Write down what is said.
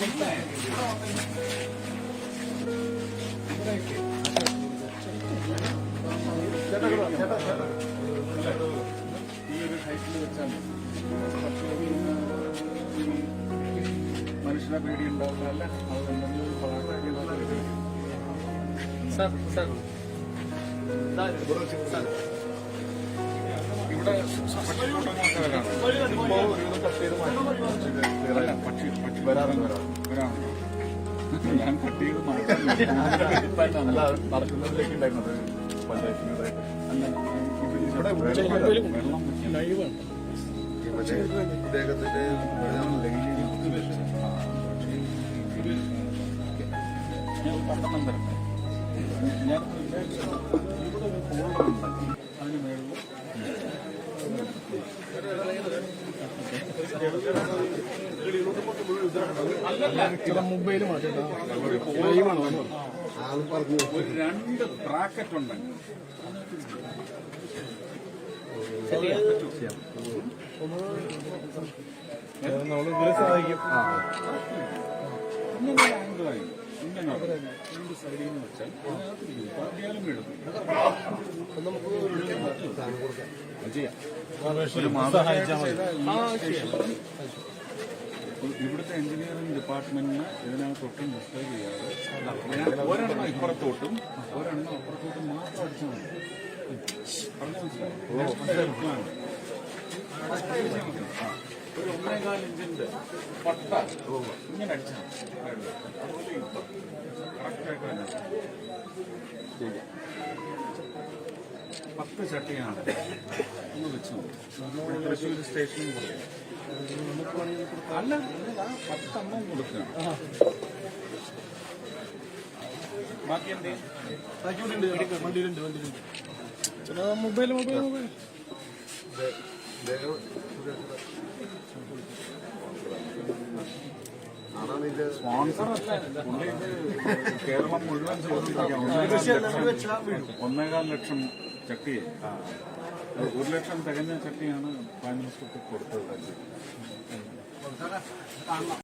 ഈ ഒരു ഹൈറ്റിൽ വെച്ചാൽ മനുഷ്യനെ പേടിയുണ്ടാവുന്നതല്ല അത് എന്തെങ്കിലും ഇവിടെ ഒരുവിധം കട്ട് ചെയ്ത് മാറ്റി ഞാൻ കട്ട് ചെയ്ത് നടക്കുന്നതിലേക്ക് ഉണ്ടായിരുന്നത് പഞ്ചായത്തിന്റെതായിട്ട് ഇവിടെ ഇദ്ദേഹത്തിന്റെ ഞാൻ തരട്ടെ ഞാൻ ഇവിടെ പറഞ്ഞു ഒരു രണ്ട് ബ്രാക്കറ്റ് ഉണ്ടെങ്കിൽ ഇതിൽ സഹായിക്കും സൈഡിൽ നിന്ന് വെച്ചാൽ വീഴും ഇവിടുത്തെ എഞ്ചിനീയറിംഗ് ഡിപ്പാർട്ട്മെന്റിന് ഇതിനകത്ത് ഒട്ടും ഡിസ്റ്റർബ് ചെയ്യാതെ ഒരെണ്ണം ഇപ്പുറത്തോട്ടും ഒരെണ്ണം അപ്പുറത്തോട്ടും മാത്രം അടിച്ചാൽ മതി. പറഞ്ഞു മനസ്സിലായോ? ഒരു ഒന്നേകാൽ ഇഞ്ചിന്റെ പട്ട. ഇങ്ങനെ അടിച്ചാൽ ഇപ്പം കറക്റ്റായിട്ട് തന്നെ പത്ത് ചട്ടിയാണ്. ഒന്ന് വെച്ചു തൃശ്ശൂർ സ്റ്റേഷനിൽ പറയും അല്ല പത്തെണ്ണം കൊടുക്കുക ബാക്കി എന്തേ? വണ്ടിയിലുണ്ട് വണ്ടിയിലുണ്ട് മൊബൈൽ മൊബൈൽ മൊബൈൽ കേരളം മുഴുവൻ. ഒന്നേകാൽ ലക്ഷം ചട്ടി ഒരു ലക്ഷം തികഞ്ഞ ചട്ടിയാണ് പ്രൈം മിനിസ്റ്റർക്ക് കൊടുത്തത്